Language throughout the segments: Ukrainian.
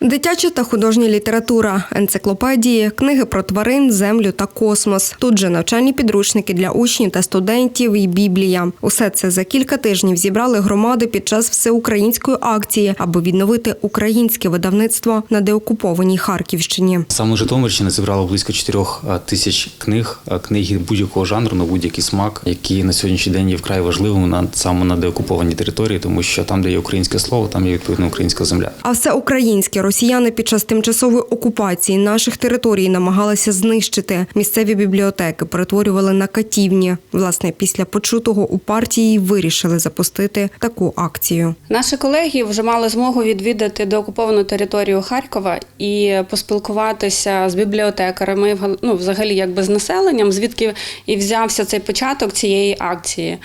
Дитяча та художня література, енциклопедії, книги про тварин, землю та космос. Тут же навчальні підручники для учнів та студентів і біблія. Усе це за кілька тижнів зібрали громади під час всеукраїнської акції, аби відновити українське видавництво на деокупованій Харківщині. Саме Житомирщина зібрала близько 4 тисяч книг, книги будь-якого жанру на будь-який смак, які на сьогоднішній день є вкрай важливими на саме на деокупованій території, тому що там, де є українське слово, там є відповідно українська земля. А все українське росіяни під час тимчасової окупації наших територій намагалися знищити. Місцеві бібліотеки перетворювали на катівні. Власне, після почутого у партії вирішили запустити таку акцію. Наші колеги вже мали змогу відвідати деокуповану територію Харкова і поспілкуватися з бібліотекарами, ну, взагалі якби з населенням, звідки і взявся цей початок цієї акції,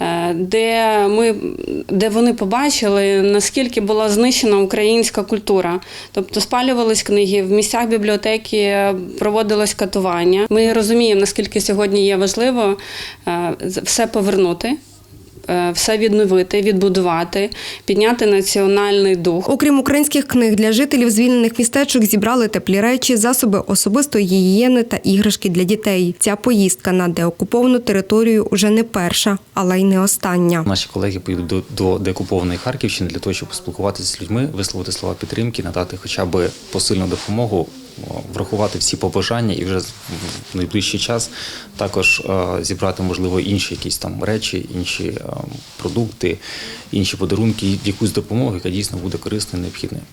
е, де, ми, де вони побачили, наскільки була знищена українська культура. Тобто спалювались книги, в місцях бібліотеки проводилось катування. Ми розуміємо, наскільки сьогодні є важливо е, все повернути е, все відновити, відбудувати, підняти національний дух. Окрім українських книг для жителів звільнених містечок зібрали теплі речі, засоби особистої гігієни та іграшки для дітей. Ця поїздка на деокуповану територію уже не перша, але й не остання. Наші колеги поїдуть до, до деокупованої Харківщини для того, щоб поспілкуватися з людьми, висловити слова підтримки, надати хоча б посильну допомогу, врахувати всі побажання і вже в найближчий час також е, зібрати можливо інші якісь там речі, інші е, продукти, інші подарунки, якусь допомогу, яка дійсно буде корисною і необхідною.